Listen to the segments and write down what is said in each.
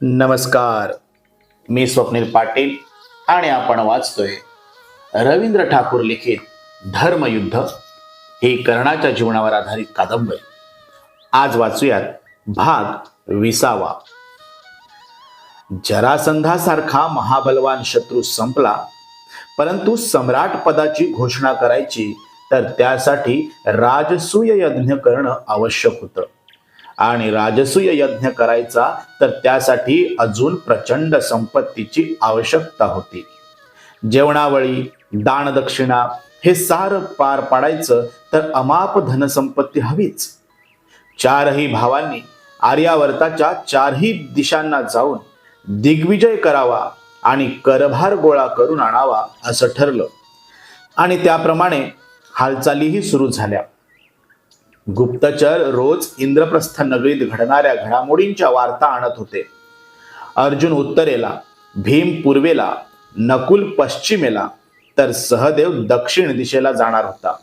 नमस्कार. मी स्वप्नील पाटील आणि आपण वाचतोय रवींद्र ठाकूर लिखित धर्मयुद्ध. ही कर्णाच्या जीवनावर आधारित कादंबरी. आज वाचूयात भाग विसावा. जरासंधासारखा महाबलवान शत्रू संपला परंतु सम्राट पदाची घोषणा करायची तर त्यासाठी राजसूय यज्ञ करणं आवश्यक होतं. आणि राजसूय यज्ञ करायचा तर त्यासाठी अजून प्रचंड संपत्तीची आवश्यकता होती. जेवणावळी दानदक्षिणा हे सार पार पाडायचं तर अमाप धनसंपत्ती हवीच. चारही भावांनी आर्यावर्ताच्या चारही दिशांना जाऊन दिग्विजय करावा आणि करभार गोळा करून आणावा असं ठरलं. आणि त्याप्रमाणे हालचालीही सुरू झाल्या. गुप्तचर रोज इंद्रप्रस्थ नगरीत घडणाऱ्या घडामोडींच्या वार्ता आणत होते. अर्जुन उत्तरेला भीम पूर्वेला नकुल पश्चिमेला तर सहदेव दक्षिण दिशेला जाणार होता.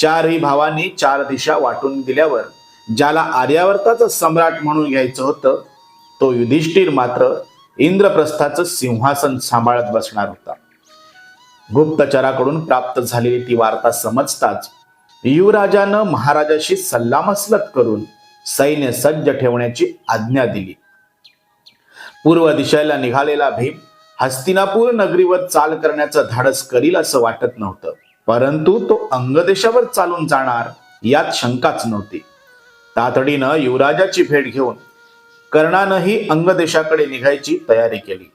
चारही भावांनी चार दिशा वाटून दिल्यावर ज्याला आर्यावर्ताचं सम्राट म्हणून घ्यायचं होतं तो युधिष्ठिर मात्र इंद्रप्रस्थाचं सिंहासन सांभाळत बसणार होता. गुप्तचराकडून प्राप्त झालेली ती वार्ता समजताच युवराजानं महाराजाशी सल्लामसलत करून सैन्य सज्ज ठेवण्याची आज्ञा दिली. पूर्व दिशेला निघालेला भीम हस्तिनापूर नगरीवर चाल करण्याचं धाडस करील असं वाटत नव्हतं. परंतु तो अंगदेशावर चालून जाणार यात शंकाच नव्हती. तातडीनं युवराजाची भेट घेऊन कर्णानंही अंगदेशाकडे निघायची तयारी केली.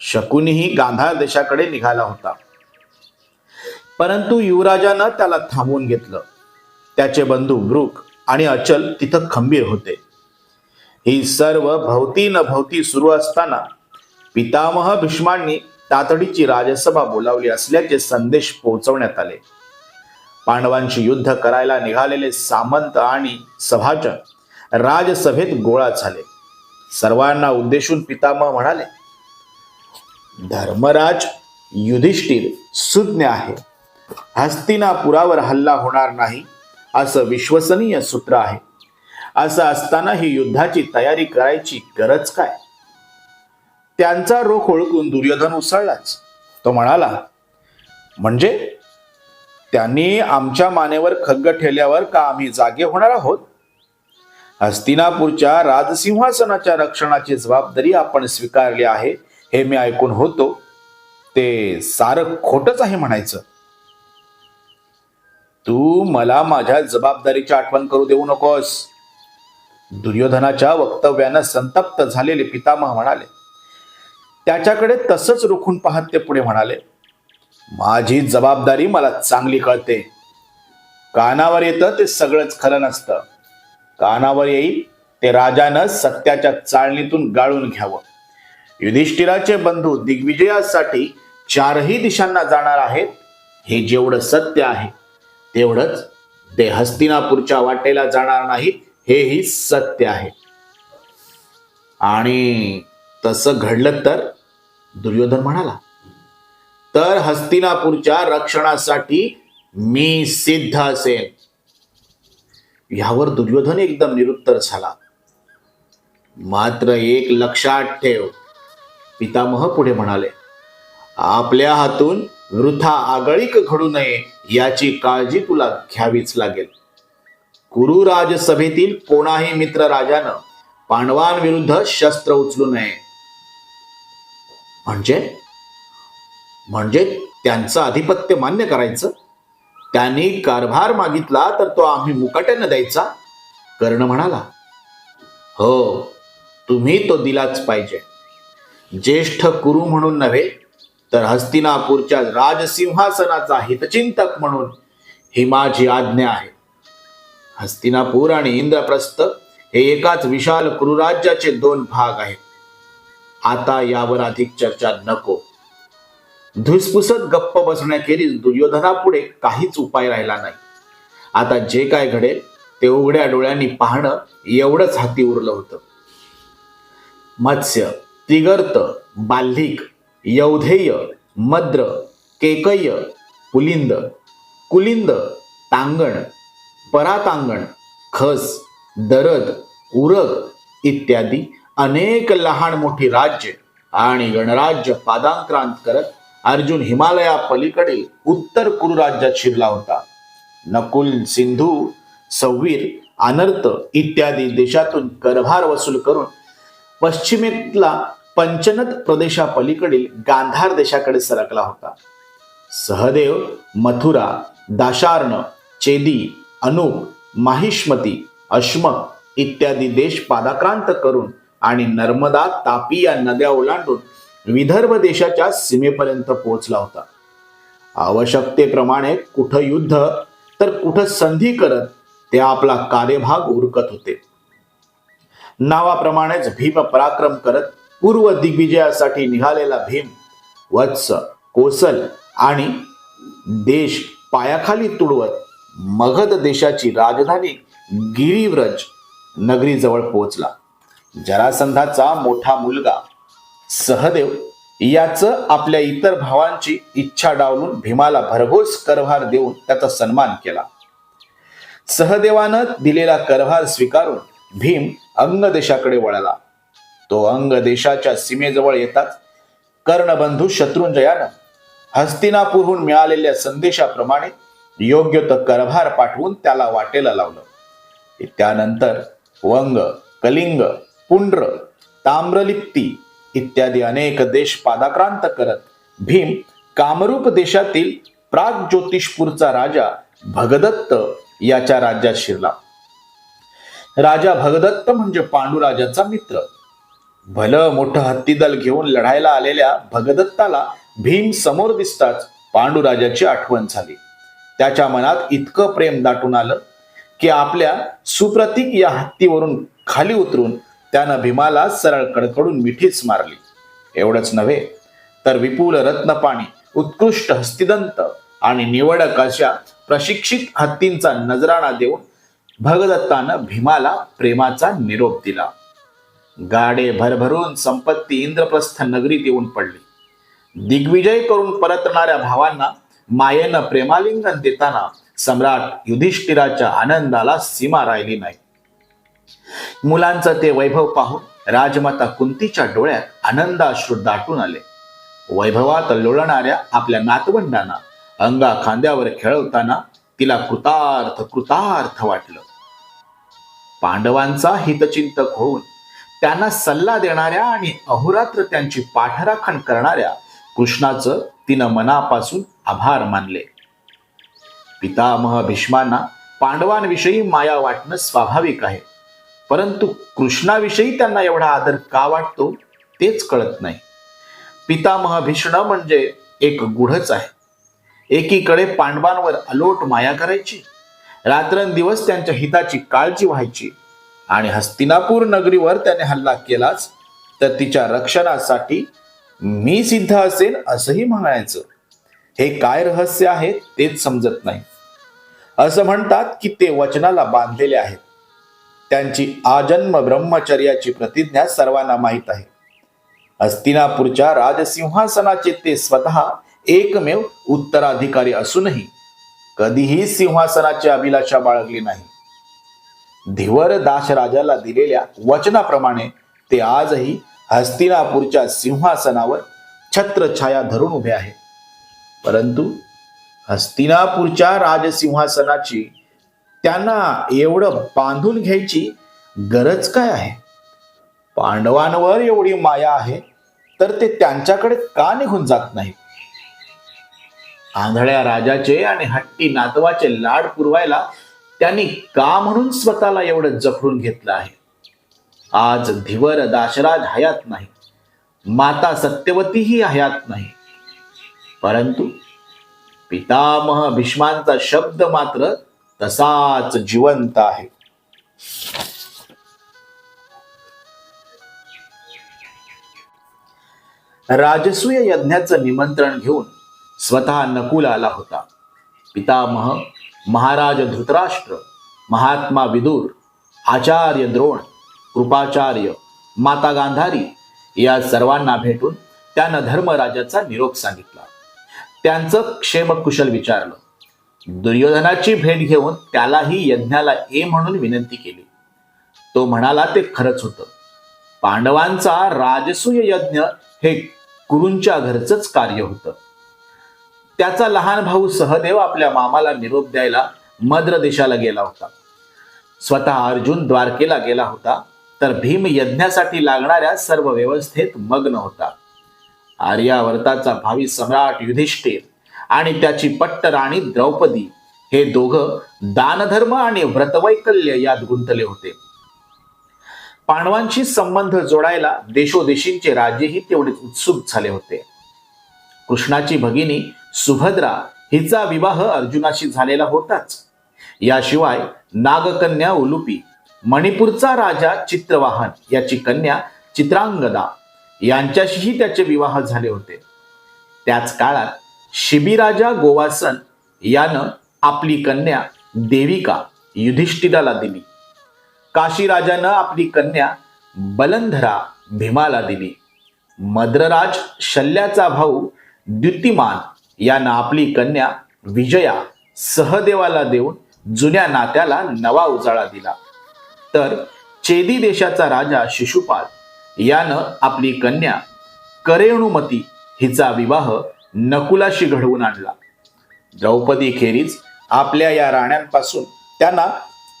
शकुनीही गांधार देशाकडे निघाला होता. परंतु युवराजानं त्याला थांबवून घेतलं. त्याचे बंधू ब्रुक आणि अचल तिथं खंबीर होते. ही सर्व भवती न भवती सुरू असताना पितामह भीष्मांनी तातडीची राजसभा बोलावली असल्याचे संदेश पोहोचवण्यात आले. पांडवांशी युद्ध करायला निघालेले सामंत आणि सभाजन राजसभेत गोळा झाले. सर्वांना उद्देशून पितामह म्हणाले धर्मराज युधिष्ठिर सुज्ञ आहे. हस्तिनापुरावर हल्ला होणार नाही असं विश्वसनीय सूत्र आहे. असं असताना ही युद्धाची तयारी करायची गरज काय? त्यांचा रोख ओळखून दुर्योधन उसळलाच. तो म्हणाला म्हणजे? त्यांनी आमच्या मानेवर खग्ग ठेवल्यावर का आम्ही जागे होणार आहोत? हस्तिनापूरच्या राजसिंहासनाच्या रक्षणाची जबाबदारी आपण स्वीकारली आहे हे मी ऐकून होतो. ते सारं खोटच आहे म्हणायचं. तू मला माझ्या जबाबदारीची आठवण करू देऊ नकोस. दुर्योधनाच्या वक्तव्यानं संतप्त झालेले पितामह म्हणाले त्याच्याकडे तसंच रोखून पाहत ते पुढे म्हणाले माझी जबाबदारी मला चांगली कळते. कानावर येतं ते सगळंच खरं नसतं. कानावर येईल ते राजानं सत्याच्या चाळणीतून गाळून घ्यावं. युधिष्ठिराचे बंधू दिग्विजयासाठी चारही दिशांना जाणार आहेत हे जेवढं सत्य आहे तेवढंच ते हस्तिनापूरच्या वाटेला जाणार नाहीत हेही सत्य आहे. आणि तसं घडलं तर? दुर्योधन म्हणाला तर हस्तिनापूरच्या रक्षणासाठी मी सिद्ध असेल यावर दुर्योधन एकदम निरुत्तर झाला. मात्र एक लक्षात ठेव पितामह पुढे म्हणाले आपल्या हातून वृथा आगळीक घडू नये याची काळजी तुला घ्यावीच लागेल. कुरुराज राजसभेतील कोणाही मित्र राजानं पांडवांविरुद्ध शस्त्र उचलू नये. म्हणजे? म्हणजे त्यांचं आधिपत्य मान्य करायचं? त्यांनी कारभार मागितला तर तो आम्ही मुकाट्यानं द्यायचा? कर्ण म्हणाला हो तुम्ही तो दिलाच पाहिजे. ज्येष्ठ कुरु म्हणून नव्हे तर हस्तिनापूरच्या राजसिंहासनाचा हितचिंतक म्हणून ही माझी आज्ञा आहे. हस्तिनापूर आणि इंद्रप्रस्थ हे एकाच विशाल कुरुराज्याचे दोन भाग आहेत. आता यावर अधिक चर्चा नको. धुसफुसत गप्प बसण्याखेरीज दुर्योधनापुढे काहीच उपाय राहिला नाही. आता जे काय घडेल ते उघड्या डोळ्यांनी पाहणं एवढंच हाती उरलं होतं. मत्स्य तिगर्त बाल्हिक यौधेय मद्र केकय्य पुलिंद कुलिंद तांगण परातांगण खस दरद उरग इत्यादी अनेक लहान मोठी राज्य आणि गणराज्य पादांक्रांत करत अर्जुन हिमालया पलीकडील उत्तर कुरु राज्यात शिरला होता. नकुल सिंधू सव्वीर अनर्थ इत्यादी देशातून करभार वसूल करून पश्चिमेतला पंचनद प्रदेशापलीकडील गांधार देशाकडे सरकला होता. सहदेव मथुरा दाशार्ण चेदी अनुप माहिष्मती अश्मक इत्यादी देश पादाक्रांत करून आणि नर्मदा तापी या नद्या ओलांडून विदर्भ देशाच्या सीमेपर्यंत पोहोचला होता. आवश्यकतेप्रमाणे कुठं युद्ध तर कुठं संधी करत ते आपला कार्यभाग उरकत होते. नावाप्रमाणेच भीम पराक्रम करत पूर्व दिग्विजयासाठी निघालेला भीम वत्स कोसल आणि देश पायाखाली तुडवत मगध देशाची राजधानी गिरिव्रज नगरीजवळ पोहोचला. जरासंधाचा मोठा मुलगा सहदेव याचं आपल्या इतर भावांची इच्छा डावलून भीमाला भरघोस करभार देऊन त्याचा सन्मान केला. सहदेवानं दिलेला करभार स्वीकारून भीम अंग देशाकडे वळला. तो अंग देशाच्या सीमेजवळ येताच कर्णबंधू शत्रुंजयानं हस्तिनापूरहून मिळालेल्या संदेशाप्रमाणे योग्य तो करभार पाठवून त्याला वाटेला लावलं. त्यानंतर वंग कलिंग पुंड्र ताम्रलिप्ती इत्यादी अनेक देश पादाक्रांत करत भीम कामरूप देशातील प्राग ज्योतिषपूरचा राजा भगदत्त याच्या राज्यात शिरला. राजा भगदत्त म्हणजे पांडुराजाचा मित्र. भलं मोठं हत्तीदल घेऊन लढायला आलेल्या भगदत्ताला भीम समोर दिसताच पांडुराजाची आठवण झाली. त्याच्या मनात इतकं प्रेम दाटून आलं की आपल्या सुप्रतीक या हत्तीवरून खाली उतरून त्यानं भीमाला सरळ कडकडून मिठीच मारली. एवढंच नव्हे तर विपुल रत्नपाणी उत्कृष्ट हस्तिदंत आणि निवडक अशा प्रशिक्षित हत्तींचा नजराणा देऊन भगदत्तानं भीमाला प्रेमाचा निरोप दिला. गाडे भरभरून संपत्ती इंद्रप्रस्थ नगरीत येऊन पडली. दिग्विजय करून परतणाऱ्या भावांना मायेनं प्रेमालिंगन देताना सम्राट युधिष्ठिराच्या आनंदाला सीमा राहिली नाही. मुलांचं ते वैभव पाहून राजमाता कुंतीच्या डोळ्यात आनंदाश्रू दाटून आले. वैभवात लोळणाऱ्या आपल्या नातवंडांना अंगा खांद्यावर खेळवताना तिला कृतार्थ कृतार्थ वाटलं. पांडवांचा हितचिंतक होऊन त्यांना सल्ला देणाऱ्या आणि अहोरात्र त्यांची पाठराखण करणाऱ्या कृष्णाचं तिनं मनापासून आभार मानले. पितामह भीष्मांना पांडवांविषयी माया वाटणं स्वाभाविक आहे. परंतु कृष्णाविषयी त्यांना एवढा आदर का वाटतो तेच कळत नाही. पितामह भीष्ण म्हणजे एक गुढच आहे. एकीकडे पांडवांवर अलोट माया करायची रात्रंदिवस त्यांच्या हिताची काळजी व्हायची आणि हस्तिनापूर नगरीवर त्याने हल्ला केलाच तर तिच्या रक्षणासाठी मी सिद्ध असेल असंही म्हणायचं. हे काय रहस्य आहे तेच समजत नाही. असं म्हणतात की ते वचनाला बांधलेले आहेत. त्यांची आजन्म ब्रह्मचर्याची प्रतिज्ञा सर्वांना माहीत आहे. हस्तिनापूरच्या राजसिंहासनाचे ते स्वतः एकमेव उत्तराधिकारी असूनही कधीही सिंहासनाची अभिलाषा बाळगली नाही. धिवर दासराजाला दिलेल्या वचनाप्रमाणे ते आजही हस्तिनापूरच्या सिंहासनावर छत्रछाया धरून उभे आहे. परंतु हस्तिनापूरच्या राजसिंहासनाची त्यांना एवढं बांधून घ्यायची गरज काय आहे? पांडवांवर एवढी माया आहे तर ते त्यांच्याकडे का निघून जात नाही आंधळ्या राजाचे आणि हट्टी नातवाचे लाड पुरवायला त्यांनी का म्हणून स्वतःला एवढं जखडून घेतलं आहे? आज धिवर दाशराज हयात नाही. माता सत्यवतीही हयात नाही. परंतु पितामह भीष्मांचा शब्द मात्र तसाच जिवंत आहे. राजसूय यज्ञाचं निमंत्रण घेऊन स्वतः नकुल आला होता. पितामह महाराज धृतराष्ट्र महात्मा विदुर आचार्य द्रोण कृपाचार्य माता गांधारी या सर्वांना भेटून त्यानं धर्मराजाचा निरोप सांगितला. त्यांचं क्षेमकुशल विचारलं. दुर्योधनाची भेट घेऊन त्यालाही यज्ञाला ये म्हणून विनंती केली. तो म्हणाला ते खरंच होतं. पांडवांचा राजसूय यज्ञ हे कुरूंच्या घरचंच कार्य होतं. त्याचा लहान भाऊ सहदेव आपल्या मामाला निरोप द्यायला मद्र देशाला गेला होता. स्वतः अर्जुन द्वारकेला गेला होता तर भीम यज्ञासाठी लागणाऱ्या सर्व व्यवस्थेत मग्न होता. आर्यावर्ताचा भावी सम्राट युधिष्ठिर आणि त्याची पट्ट राणी द्रौपदी हे दोघं दानधर्म आणि व्रतवैकल्य यात गुंतले होते. पांडवांशी संबंध जोडायला देशोदेशींचे राजेही तेवढेच उत्सुक झाले होते. कृष्णाची भगिनी सुभद्रा हिचा विवाह अर्जुनाशी झालेला होताच. याशिवाय नागकन्या उलुपी मणिपूरचा राजा चित्रवाहन याची कन्या चित्रांगदा यांच्याशीही त्याचे विवाह झाले होते. त्याच काळात शिबिराजा गोवासन यानं आपली कन्या देविका युधिष्ठिराला दिली. काशीराजानं आपली कन्या बलंधरा भीमाला दिली. मद्रराज शल्याचा भाऊ द्युतिमान यानं आपली कन्या विजया सहदेवाला देऊन जुन्या नात्याला नवा उजाळा दिला. तर चेदी देशाचा राजा शिशुपाल यानं आपली कन्या करेणुमती हिचा विवाह नकुलाशी घडवून आणला. द्रौपदी खेरीज आपल्या या राण्यांपासून त्यांना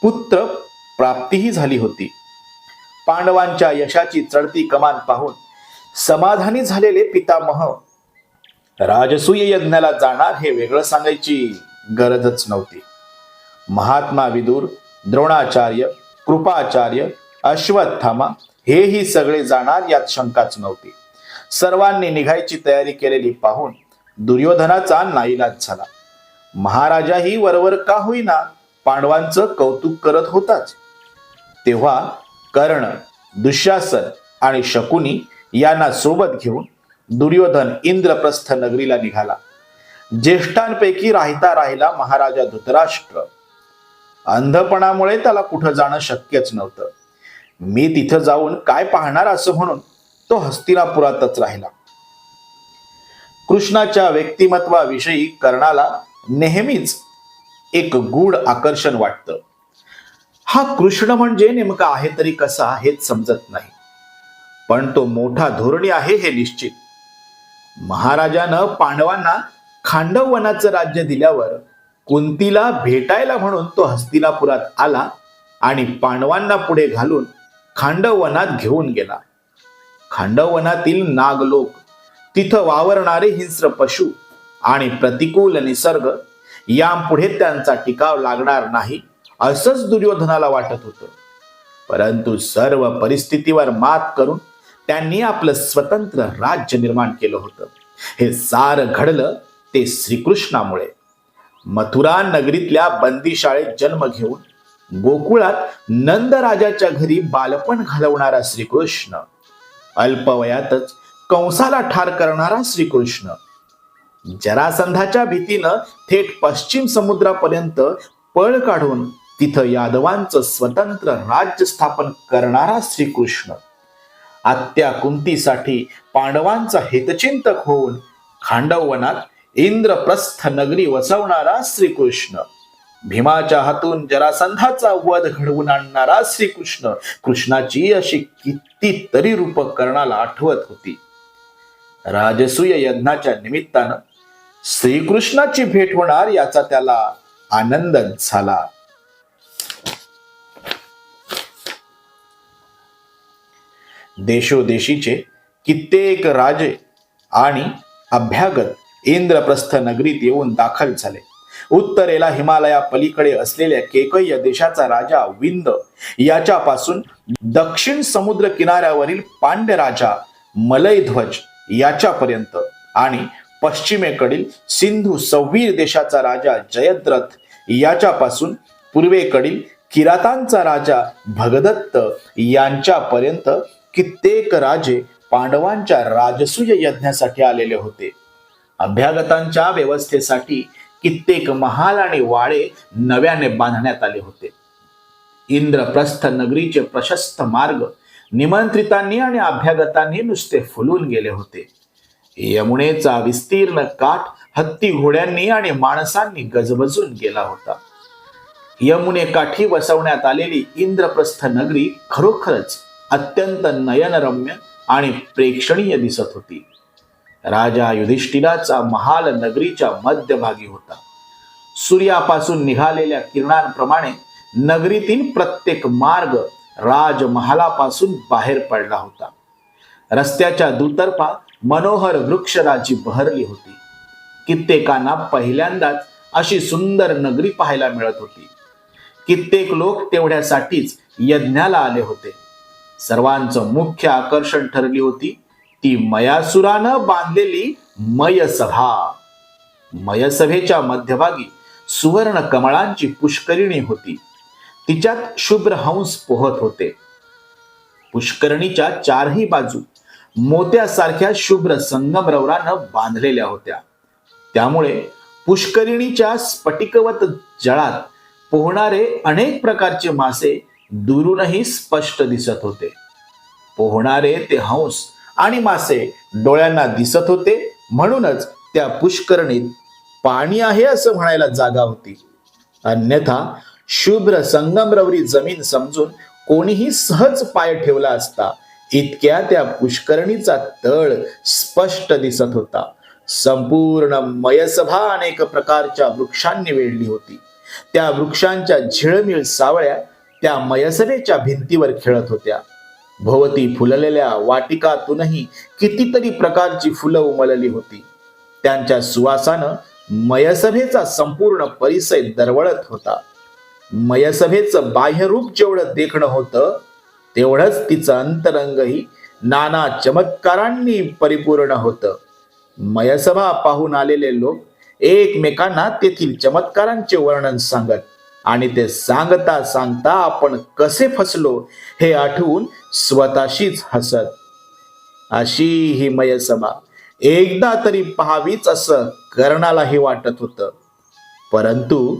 पुत्र प्राप्तीही झाली होती. पांडवांच्या यशाची चढती कमान पाहून समाधानी झालेले पितामह राजसूय यज्ञाला जाणार हे वेगळं सांगायची गरजच नव्हती. महात्मा विदुर द्रोणाचार्य कृपाचार्य अश्वत्थामा हेही सगळे जाणार यात शंकाच नव्हती. सर्वांनी निघायची तयारी केलेली पाहून दुर्योधनाचा नाईलाज झाला. महाराजाही वरवर का होईना पांडवांचं कौतुक करत होताच. तेव्हा कर्ण दुःशासन आणि शकुनी यांना सोबत घेऊन दुर्योधन इंद्रप्रस्थ नगरीला निघाला. ज्येष्ठांपैकी राहता राहिला महाराजा धृतराष्ट्र. अंधपणामुळे त्याला कुठं जाणं शक्यच नव्हतं. मी तिथं जाऊन काय पाहणार असं म्हणून तो हस्तिनापुरातच राहिला. कृष्णाच्या व्यक्तिमत्वाविषयी कर्णाला नेहमीच एक गूढ आकर्षण वाटतं. हा कृष्ण म्हणजे नेमका आहे तरी कसा हेच समजत नाही. पण तो मोठा धोरणी आहे हे निश्चित. महाराजानं पांडवांना खांडव वनाचं राज्य दिल्यावर कुंतीला भेटायला म्हणून तो हस्तिनापुरात आला आणि पांडवांना पुढे घालून खांडव वनात घेऊन गेला. खांडव वनातील नागलोक तिथं वावरणारे हिंस्र पशु आणि प्रतिकूल निसर्ग यापुढे त्यांचा टिकाव लागणार नाही असंच दुर्योधनाला वाटत होतं. परंतु सर्व परिस्थितीवर मात करून त्यांनी आपलं स्वतंत्र राज्य निर्माण केलं होतं. हे सार घडलं ते श्रीकृष्णामुळे. मथुरा नगरीतल्या बंदीशाळेत जन्म घेऊन गोकुळात नंदराजाच्या घरी बालपण घालवणारा श्रीकृष्ण अल्पवयातच कंसाला ठार करणारा श्रीकृष्ण. जरासंधाच्या भीतीनं थेट पश्चिम समुद्रापर्यंत पळ काढून तिथं यादवांचं स्वतंत्र राज्य स्थापन करणारा श्रीकृष्ण. आत्या कुंतीसाठी पांडवांचा हितचिंतक होऊन खांडववनात इंद्रप्रस्थ नगरी वसवणारा श्रीकृष्ण. भीमाच्या हातून जरासंधाचा वध घडवून आणणारा श्रीकृष्ण कृष्णाची अशी कितीतरी रूप कर्णाला आठवत होती. राजसूय यज्ञाच्या निमित्तानं श्रीकृष्णाची भेट होणार याचा त्याला आनंद झाला. देशोदेशीचे कित्येक राजे आणि अभ्यागत इंद्रप्रस्थ नगरीत येऊन दाखल झाले. उत्तरेला हिमालया पलीकडे असलेल्या केकय्य देशाचा राजा विंद याच्यापासून दक्षिण समुद्र किनाऱ्यावरील पांड्य राजा मलयध्वज याच्यापर्यंत आणि पश्चिमेकडील सिंधू सव्वीर देशाचा राजा जयद्रथ याच्यापासून पूर्वेकडील किरातांचा राजा भगदत्त यांच्यापर्यंत कित्येक राजे पांडवांच्या राजसूय यज्ञासाठी आलेले होते. अभ्यागतांच्या व्यवस्थेसाठी कित्येक महाल आणि वाळे नव्याने बांधण्यात आले होते. इंद्रप्रस्थ नगरीचे प्रशस्त मार्ग निमंत्रितांनी आणि अभ्यागतांनी नुसते फुलून गेले होते. यमुनेचा विस्तीर्ण काठ हत्ती घोड्यांनी आणि माणसांनी गजबजून गेला होता. यमुने काठी वसवण्यात आलेली इंद्रप्रस्थ नगरी खरोखरच अत्यंत नयनरम्य आणि प्रेक्षणीय दिसत होती. राजा युधिष्ठिराचा महाल नगरीच्या मध्यभागी होता. सूर्यापासून निघालेल्या किरणांप्रमाणे नगरीतील प्रत्येक मार्ग राजमहालापासून बाहेर पडला होता. रस्त्याच्या दुतर्फा मनोहर वृक्षराजी बहरली होती. कित्येकांना पहिल्यांदाच अशी सुंदर नगरी पाहायला मिळत होती. कित्येक लोक तेवढ्यासाठीच यज्ञाला आले होते. सर्वांचं मुख्य आकर्षण ठरली होती ती मयासुरानं बांधलेली मयसभा. मयसभेच्या मध्यभागी सुवर्ण कमळांची पुष्करिणी होती. तिच्यात शुभ्र हंस पोहत होते. पुष्करणीच्या चारही बाजू मोत्यासारख्या शुभ्र संगमरवरानं बांधलेल्या होत्या. त्यामुळे पुष्करिणीच्या स्फटिकवत जळात पोहणारे अनेक प्रकारचे मासे दुरूनही स्पष्ट दिसत होते. पोहणारे ते हंस आणि मासे डोळ्यांना दिसत होते म्हणूनच त्या पुष्करणीत पाणी आहे असं म्हणायला जागा होती. अन्यथा शुभ्र संगमरवरी जमीन समजून कोणीही सहज पाय ठेवला असता इतक्या त्या पुष्करणीचा तळ स्पष्ट दिसत होता. संपूर्ण मयसभा अनेक प्रकारच्या वृक्षांनी वेढली होती. त्या वृक्षांच्या झिळमिळ सावळ्या त्या मयसभेच्या भिंतीवर खेळत होत्या. भोवती फुललेल्या वाटिकातूनही कितीतरी प्रकारची फुलं उमलली होती. त्यांच्या सुवासानं मयसभेचा संपूर्ण परिसर दरवळत होता. मयसभेचं बाह्यरूप जेवढं देखणं होतं तेवढंच तिचं अंतरंगही नाना चमत्कारांनी परिपूर्ण होतं. मयसभा पाहून आलेले लोक एकमेकांना तेथील चमत्कारांचे वर्णन सांगत आणि ते सांगता सांगता आपण कसे फसलो हे आठवून स्वतःशीच हसत. अशी ही मयसभा एकदा तरी पहावीच असं कर्णालाही वाटत होतं. परंतु